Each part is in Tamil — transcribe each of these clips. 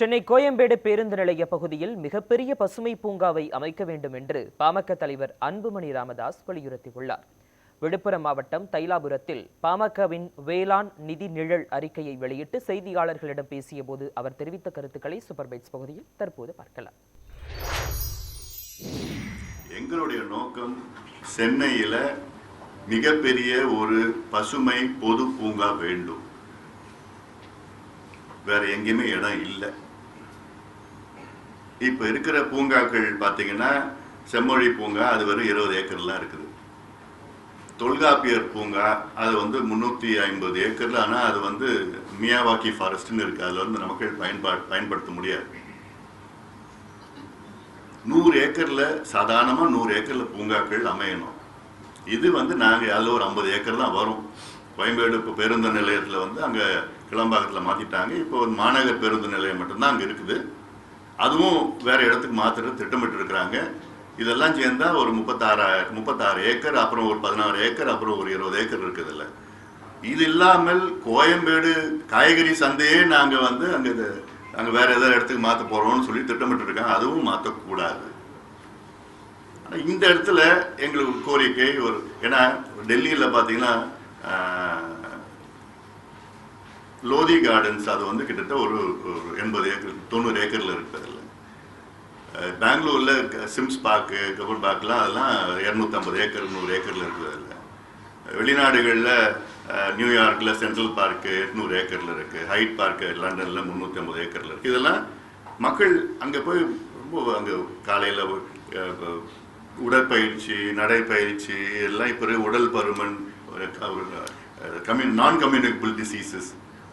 சென்னை கோயம்பேடு பேருந்து நிலைய பகுதியில் மிகப்பெரிய பசுமை பூங்காவை அமைக்க வேண்டும் என்று பாமக தலைவர் அன்புமணி ராமதாஸ் வலியுறுத்தியுள்ளார். விழுப்புரம் மாவட்டம் தைலாபுரத்தில் பாமகவின் வேளாண் நிதி நிழல் அறிக்கையை வெளியிட்டு செய்தியாளர்களிடம் பேசியபோது அவர் தெரிவித்த கருத்துக்களை சூப்பர்பைட்ஸ் பகுதியில் தற்போது பார்க்கலாம். எங்களுடைய நோக்கம் சென்னையில மிகப்பெரிய ஒரு பசுமை பொது பூங்கா வேண்டும். வேற எங்கேயுமே இடம் இல்லை. இப்போ இருக்கிற பூங்காக்கள் பார்த்தீங்கன்னா செம்மொழி பூங்கா அது வெறும் இருபது ஏக்கர்லாம் இருக்குது. தொல்காப்பியர் பூங்கா அது வந்து முந்நூற்றி ஐம்பது ஏக்கரில் ஆனால் அது வந்து மியாவாக்கி ஃபாரஸ்ட்னு இருக்குது அதில் வந்து நமக்கு பயன்பா பயன்படுத்த முடியாது. நூறு ஏக்கரில் சாதாரணமாக நூறு ஏக்கரில் பூங்காக்கள் அமையணும். இது வந்து நாங்கள் அதில் ஒரு ஐம்பது ஏக்கர் தான் வரும். கோயம்பேடு இப்போ பேருந்து நிலையத்தில் வந்து அங்கே கிளம்பாக்கத்தில் மாற்றிட்டாங்க இப்போ ஒரு மாநகர் பேருந்து நிலையம் மட்டும்தான் அங்கே இருக்குது. அதுவும் வேற இடத்துக்கு மாற்றுறது திட்டமிட்டு இருக்கிறாங்க இதெல்லாம் சேர்ந்தா ஒரு முப்பத்தாறாயிரம் முப்பத்தாறு ஏக்கர் அப்புறம் ஒரு பதினாறு ஏக்கர் அப்புறம் ஒரு இருபது ஏக்கர் இருக்குதுல்ல. இது இல்லாமல் கோயம்பேடு காய்கறி சந்தையே நாங்கள் வந்து அங்கே இது நாங்கள் வேற ஏதாவது இடத்துக்கு மாற்ற போகிறோம்னு சொல்லி திட்டமிட்டு இருக்காங்க அதுவும் மாற்றக்கூடாது ஆனால் இந்த இடத்துல எங்களுக்கு கோரிக்கை ஒரு ஏன்னா டெல்லியில் பார்த்தீங்கன்னா லோதி கார்டன்ஸ் அது வந்து கிட்டத்தட்ட ஒரு எண்பது ஏக்கர் தொண்ணூறு ஏக்கரில் இருக்கிறதில்ல பெங்களூரில் சிம்ஸ் பார்க்கு கபூர் பார்க்லாம் அதெல்லாம் இரநூத்தம்பது ஏக்கர் நூறு ஏக்கரில் இருக்கிறதில்ல வெளிநாடுகளில் நியூயார்க்கில் சென்ட்ரல் பார்க்கு எட்நூறு ஏக்கரில் இருக்குது ஹைட் பார்க்கு லண்டனில் முந்நூற்றி ஐம்பது ஏக்கரில் இருக்குது இதெல்லாம் மக்கள் அங்கே போய் ரொம்ப அங்கே காலையில் உடற்பயிற்சி நடைப்பயிற்சி எல்லாம் இப்போ உடல் பருமன் கம்யூ நான் கம்யூனிகபிள் டிசீசஸ்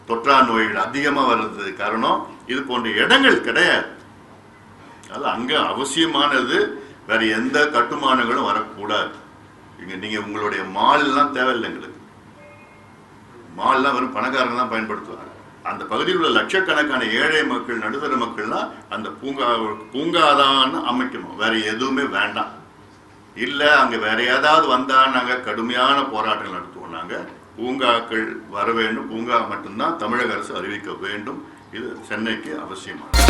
தொற்றா நோய்கள் அதிகமாக வர்றதுக்கு காரணம் இது போன்ற இடங்கள் கிடையாது. அது அங்கே அவசியமானது வேற எந்த கட்டுமானங்களும் வரக்கூடாது. இங்கே நீங்கள் உங்களுடைய மால்லாம் தேவையில்லை எங்களுக்கு. மால்லாம் வெறும் பணக்காரங்க தான் பயன்படுத்துவாங்க. அந்த பகுதியில் உள்ள லட்சக்கணக்கான ஏழை மக்கள் நடுத்தர மக்கள்லாம் அந்த பூங்கா பூங்காதான் அமைக்கணும். வேற எதுவுமே வேண்டாம். இல்லை அங்கே வேற ஏதாவது வந்தால் நாங்கள் கடுமையான போராட்டங்கள் நடத்துவோம் நாங்கள் பூங்காக்கள் வர வேண்டும். பூங்கா மட்டும்தான் தமிழக அரசு அறிவிக்க வேண்டும். இது சென்னைக்கு அவசியமானது.